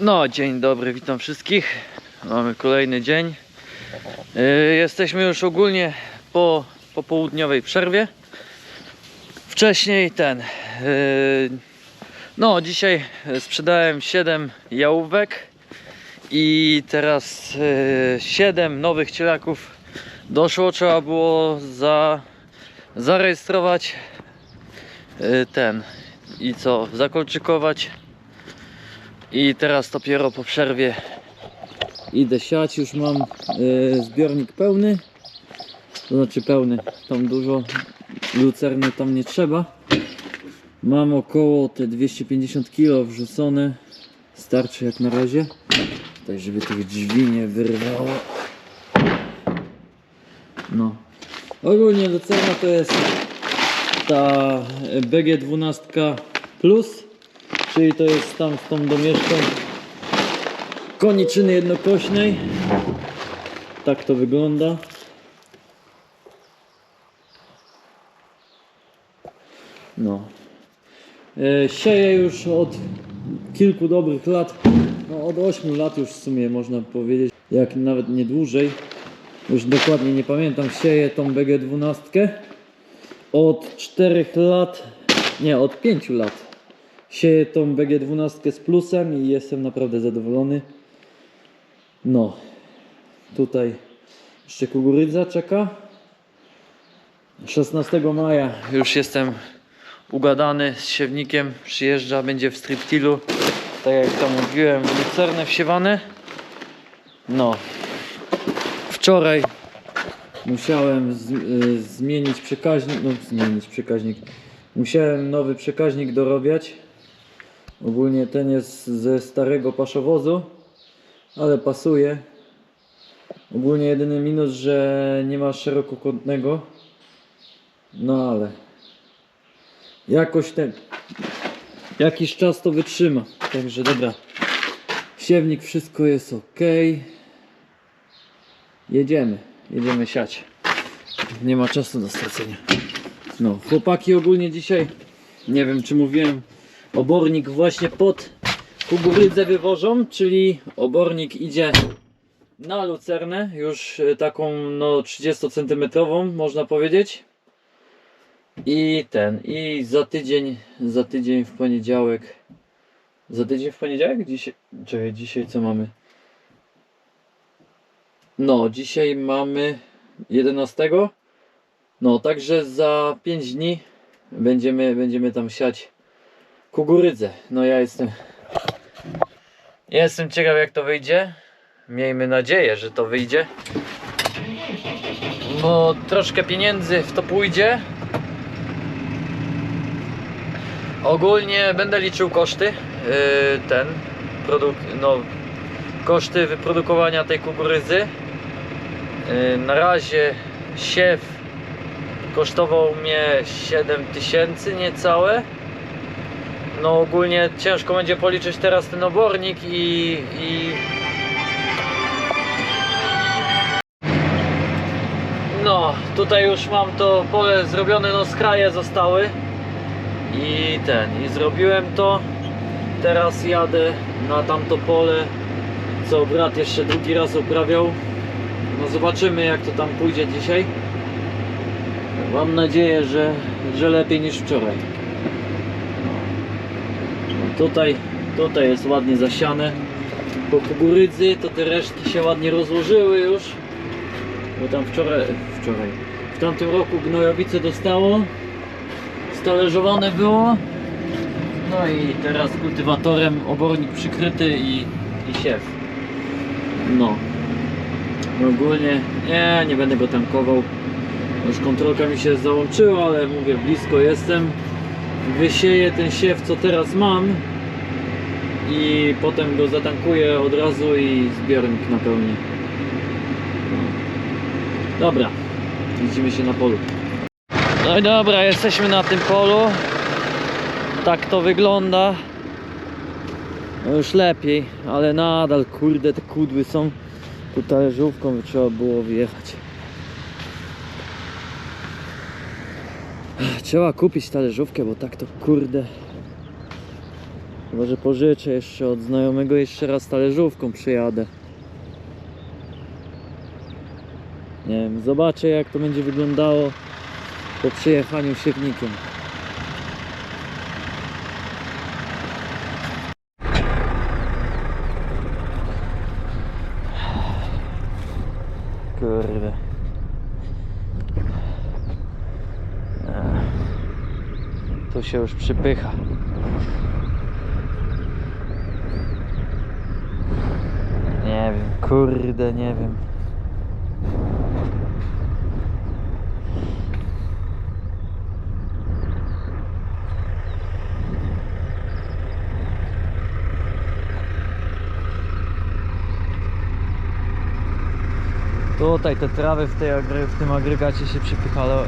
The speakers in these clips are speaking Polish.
No, dzień dobry, witam wszystkich. Mamy kolejny dzień. Yy, Jesteśmy już ogólnie po popołudniowej przerwie. Wcześniej ten. yy, No, dzisiaj sprzedałem 7 jałówek i teraz 7 nowych cielaków doszło. Trzeba było za, zarejestrować ten i co, zakolczykować. I teraz dopiero po przerwie idę siać. Już mam y, zbiornik pełny. To znaczy pełny, tam dużo lucerny tam nie trzeba. Mam około te 250 kg wrzucone. Starczy jak na razie. Tak, żeby tych drzwi nie wyrwało. No. Ogólnie lucerna to jest ta BG12 Plus. Czyli to jest tam z tą domieszką koniczyny jednokośnej. Tak to wygląda. No. E, Sieję już od kilku dobrych lat, no od 8 lat już w sumie można powiedzieć, jak nawet nie dłużej. Już dokładnie nie pamiętam, sieję tą BG12 od 4 lat, nie od 5 lat Sieję tą BG12 z plusem i jestem naprawdę zadowolony. No, tutaj jeszcze kukurydza czeka. 16 maja już jestem ugadany z siewnikiem. Przyjeżdża, będzie w striptilu. Tak jak tam mówiłem, lucerne wsiewane. No, wczoraj musiałem z, y, zmienić przekaźnik. No, zmienić przekaźnik. Musiałem nowy przekaźnik dorobiać. Ogólnie ten jest ze starego paszowozu, ale pasuje. Ogólnie jedyny minus, że nie ma szerokokątnego. No ale jakoś ten jakiś czas to wytrzyma. Także dobra. Siewnik, wszystko jest ok. Jedziemy, jedziemy siać. Nie ma czasu do stracenia. No, chłopaki ogólnie dzisiaj, nie wiem czy mówiłem, obornik właśnie pod kukurydzę wywożą, czyli obornik idzie na lucernę, już e, taką no 30 cm można powiedzieć. I ten, i za tydzień, za tydzień w poniedziałek. Za tydzień w poniedziałek? Dzisiaj, czekaj, dzisiaj co mamy? No, dzisiaj mamy 11. No, także za 5 dni będziemy, będziemy tam siać kukurydzę. No ja jestem. Jestem ciekaw jak to wyjdzie. Miejmy nadzieję, że to wyjdzie. Bo troszkę pieniędzy w to pójdzie. Ogólnie będę liczył koszty. Yy, ten produkt, no koszty wyprodukowania tej kukurydzy. Yy, na razie siew kosztował mnie 7000 niecałe. No ogólnie ciężko będzie policzyć teraz ten obornik i, i... No, tutaj już mam to pole zrobione, no skraje zostały. I ten, i zrobiłem to. Teraz jadę na tamto pole co brat jeszcze drugi raz uprawiał. No zobaczymy jak to tam pójdzie dzisiaj. Mam nadzieję, że, że lepiej niż wczoraj Tutaj, tutaj jest ładnie zasiane. Po kukurydzy to te resztki się ładnie rozłożyły już. Bo tam wczoraj, wczoraj, w tamtym roku gnojowice dostało. Stależowane było. No i teraz kultywatorem obornik przykryty i, i siew. No. Ogólnie nie, nie będę go tankował. Już kontrolka mi się załączyła, ale mówię, blisko jestem wysieję ten siew co teraz mam i potem go zatankuję od razu i zbiornik napełnię dobra widzimy się na polu. No i dobra jesteśmy na tym polu. Tak to wygląda. No już lepiej ale nadal kurde te kudły są. Tu talerzówką by trzeba było wjechać Trzeba kupić talerzówkę, bo tak to kurde Chyba, że pożyczę jeszcze od znajomego jeszcze raz talerzówką przyjadę. Nie wiem, zobaczę jak to będzie wyglądało po przyjechaniu siewnikiem. Kurde. Tu się już przypycha. Nie wiem, kurde, nie wiem. Tutaj te trawy w, tej, w tym agregacie się przypychało,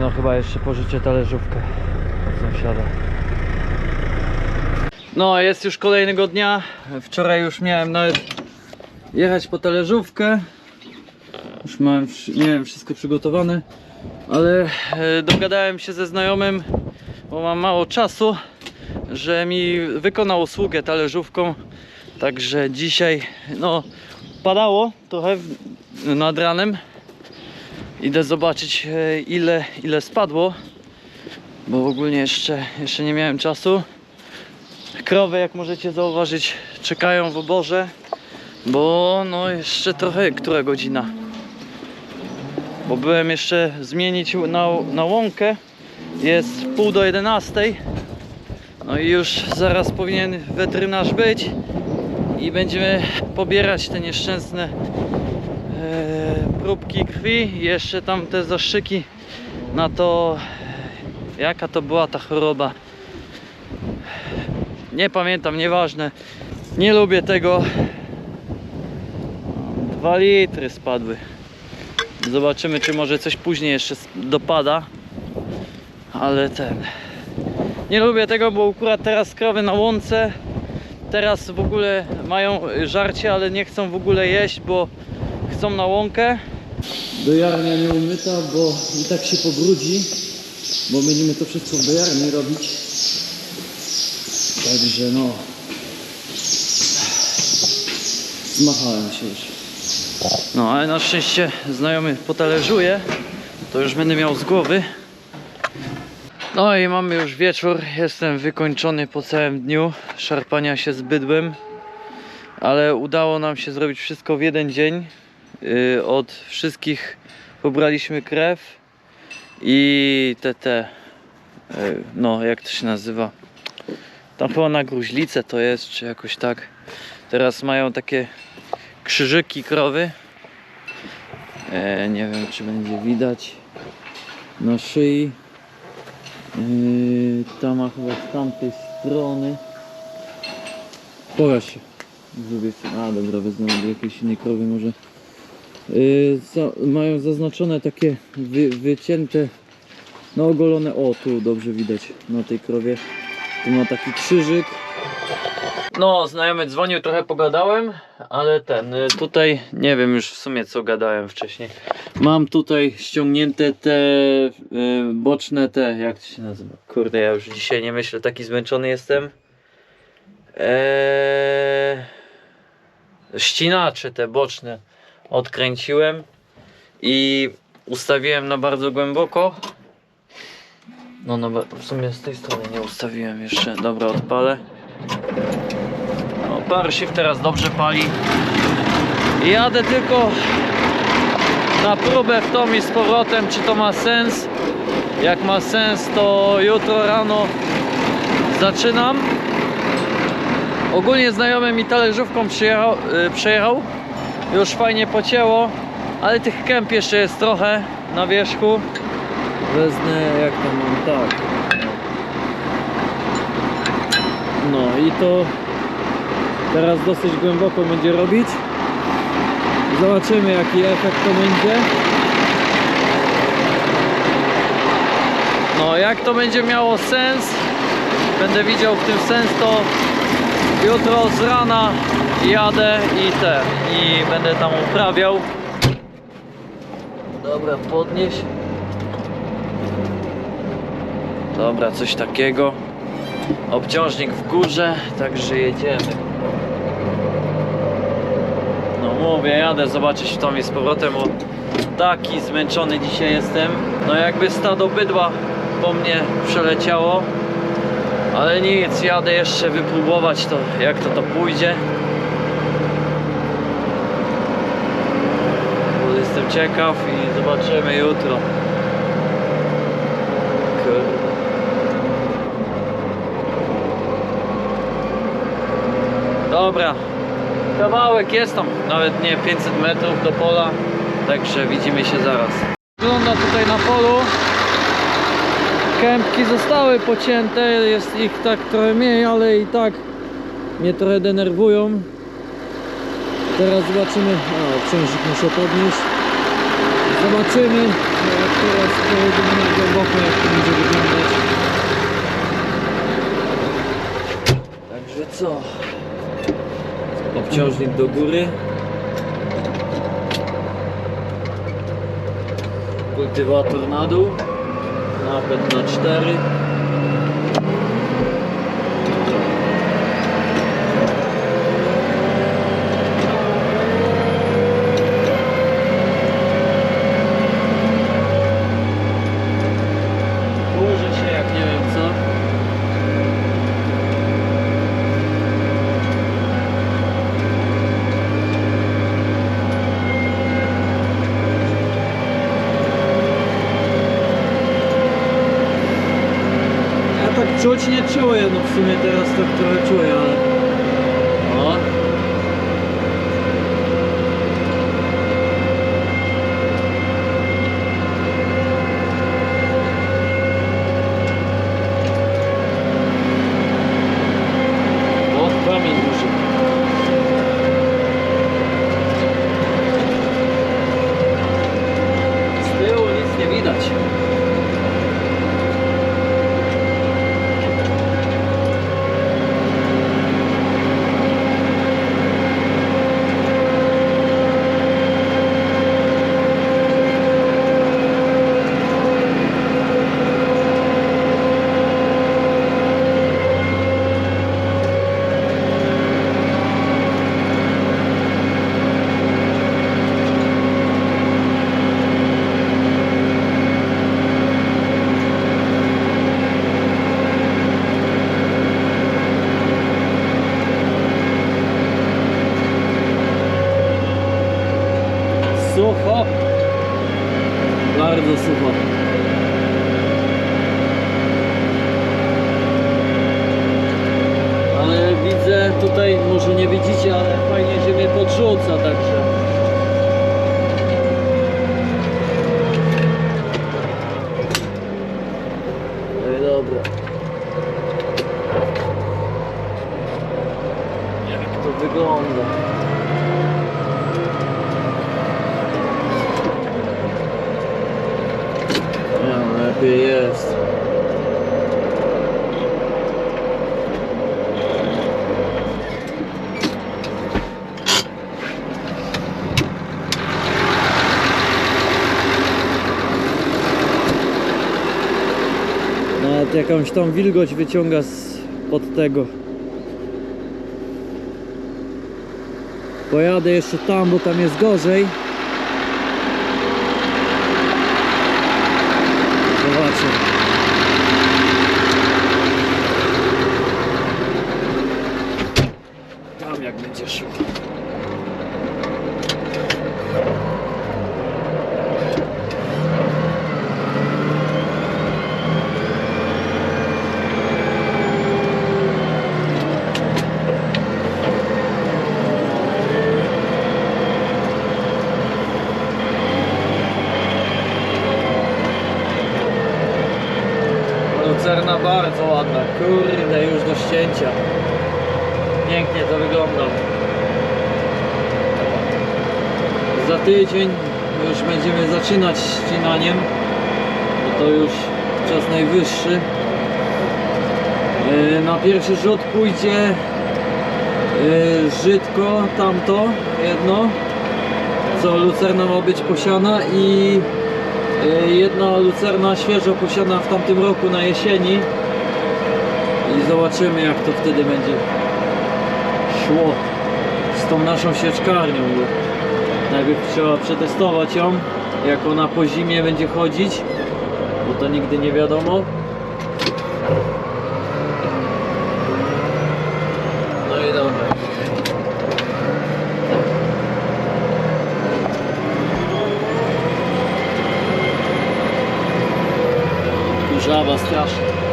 No, chyba jeszcze pożyczę talerzówkę od sąsiada. No, jest już kolejnego dnia. Wczoraj już miałem nawet jechać po talerzówkę. Już miałem, miałem wszystko przygotowane, ale e, dogadałem się ze znajomym, bo mam mało czasu, że mi wykonał usługę talerzówką. Także dzisiaj, no, padało trochę nad ranem. Idę zobaczyć e, ile, ile spadło, bo ogólnie jeszcze, jeszcze nie miałem czasu. Krowy, jak możecie zauważyć, czekają w oborze, bo no jeszcze trochę, która godzina? Bo byłem jeszcze zmienić na, na łąkę, jest pół do 11. No i już zaraz powinien weterynarz być i będziemy pobierać te nieszczęsne próbki krwi, jeszcze tam te zastrzyki na to, jaka to była ta choroba. Nie pamiętam, nieważne. Nie lubię tego. Dwa litry spadły. Zobaczymy, czy może coś później jeszcze dopada. Ale ten. Nie lubię tego, bo akurat teraz krowy na łące. Teraz w ogóle mają żarcie, ale nie chcą w ogóle jeść, bo chcą na łąkę. Dojarnia nie umyta, bo i tak się pobrudzi, bo będziemy to wszystko w dojarni robić. Także no. Zmachałem się już. No ale na szczęście znajomy potalerzuje. To już będę miał z głowy. No i mamy już wieczór. Jestem wykończony po całym dniu szarpania się z bydłem. Ale udało nam się zrobić wszystko w jeden dzień. Yy, od wszystkich pobraliśmy krew i te te yy, no jak to się nazywa? Tam chyba na gruźlicę to jest czy jakoś tak. Teraz mają takie krzyżyki krowy. E, nie wiem czy będzie widać na szyi. Yy, tam ma chyba z tamtej strony. Pokaż się. Z drugiej strony, a dobra wezmę do jakiejś innej krowy może mają zaznaczone takie wy, wycięte, no ogolone, o tu dobrze widać na tej krowie, tu ma taki krzyżyk. No, znajomy dzwonił, trochę pogadałem, ale ten, y, tutaj nie wiem już w sumie co gadałem wcześniej. Mam tutaj ściągnięte te y, boczne te, jak to się nazywa? Kurde, ja już dzisiaj nie myślę, taki zmęczony jestem. Eee, ścinacze te boczne odkręciłem i ustawiłem na bardzo głęboko. No, no w sumie z tej strony nie ustawiłem jeszcze. Dobra, odpalę. No, parszyw teraz dobrze pali. Jadę tylko na próbę w tom i z powrotem, czy to ma sens. Jak ma sens, to jutro rano zaczynam. Ogólnie znajomy mi talerzówką przyjechał, yy, przejechał już fajnie pocięło, ale tych kęp jeszcze jest trochę na wierzchu. Wezmę jak tam mam tak. No i to teraz dosyć głęboko będzie robić. Zobaczymy jaki efekt to będzie. No jak to będzie miało sens, będę widział w tym sens, to jutro z rana jadę i te i będę tam uprawiał Dobra, podnieś. Dobra, coś takiego. Obciążnik w górze, także jedziemy. No mówię, jadę zobaczyć w i z powrotem, bo taki zmęczony dzisiaj jestem. No jakby stado bydła po mnie przeleciało. Ale nic, jadę jeszcze wypróbować to, jak to to pójdzie. Jestem ciekaw i zobaczymy jutro. Dobra, kawałek jest tam, nawet nie 500 metrów do pola, także widzimy się zaraz. Wygląda tutaj na polu. Kępki zostały pocięte, jest ich tak trochę mniej, ale i tak mnie trochę denerwują. Teraz zobaczymy, o, księżyk muszę podnieść. Zobaczymy, jak teraz pojedziemy na głęboko, jak to będzie wyglądać. Także co? Obciążnik do góry. Kultywator na dół. Napęd na 4. Ułożę się jak nie wiem co. Ja tak czuć nie czuję, no w sumie teraz tak trochę czuję, ale... O. O, kamień duży. Z tyłu nic nie widać. Sucho. Bardzo sucho. Ale widzę tutaj, może nie widzicie, ale fajnie ziemię podrzuca także. No i dobra. Jak to wygląda? Nie, lepiej jest. Jakąś tam wilgoć wyciąga z pod tego. Pojadę jeszcze tam, bo tam jest gorzej. Zobaczę. Tam jak będzie szło. Lucerna bardzo ładna, kurde już do ścięcia. Pięknie to wygląda. Za tydzień już będziemy zaczynać ścinaniem, bo to już czas najwyższy. Yy, Na pierwszy rzut pójdzie yy, żytko, tamto jedno, co lucerna ma być posiana i Jedna lucerna świeżo posiana w tamtym roku na jesieni i zobaczymy jak to wtedy będzie szło z tą naszą sieczkarnią. Najpierw trzeba przetestować ją, jak ona po zimie będzie chodzić, bo to nigdy nie wiadomo. жаба страшная.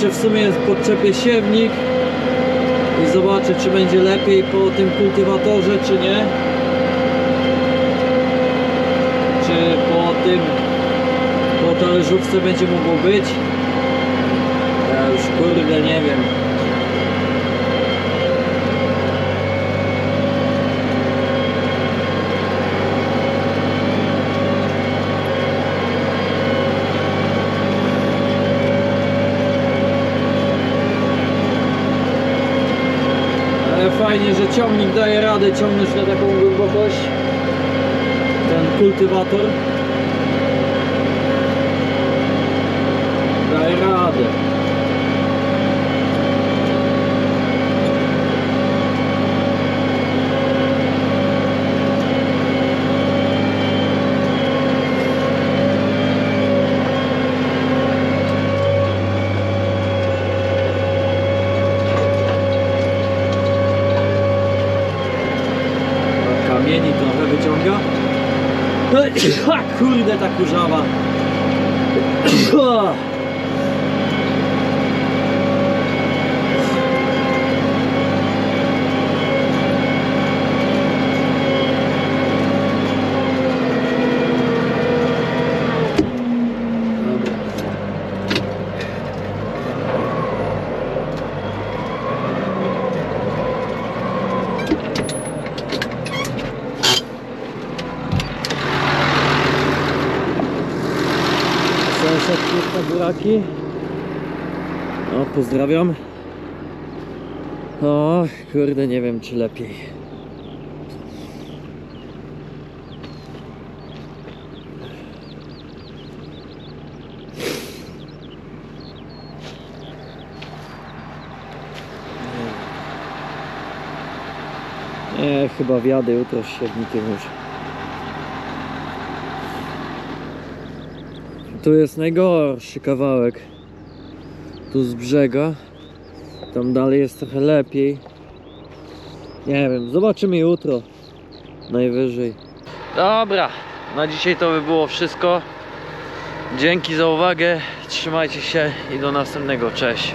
Zobaczę w sumie podczepię siewnik i zobaczę czy będzie lepiej po tym kultywatorze czy nie. Czy po tym po talerzówce będzie mogło być. Ja już kurde nie wiem. Ale fajnie, że ciągnik daje radę ciągnąć na taką głębokość. Ten kultywator. Daje radę. Kamieni trochę wyciąga. Ha, kurde ta kurzawa. Dobra. Sąsiad buraki. O, pozdrawiam. O, kurde, nie wiem czy lepiej. Nie, chyba wjadę jutro z siewnikiem już. Tu jest najgorszy kawałek. Tu z brzega. Tam dalej jest trochę lepiej. Nie wiem, zobaczymy jutro. Najwyżej. Dobra, na dzisiaj to by było wszystko. Dzięki za uwagę. Trzymajcie się i do następnego. Cześć.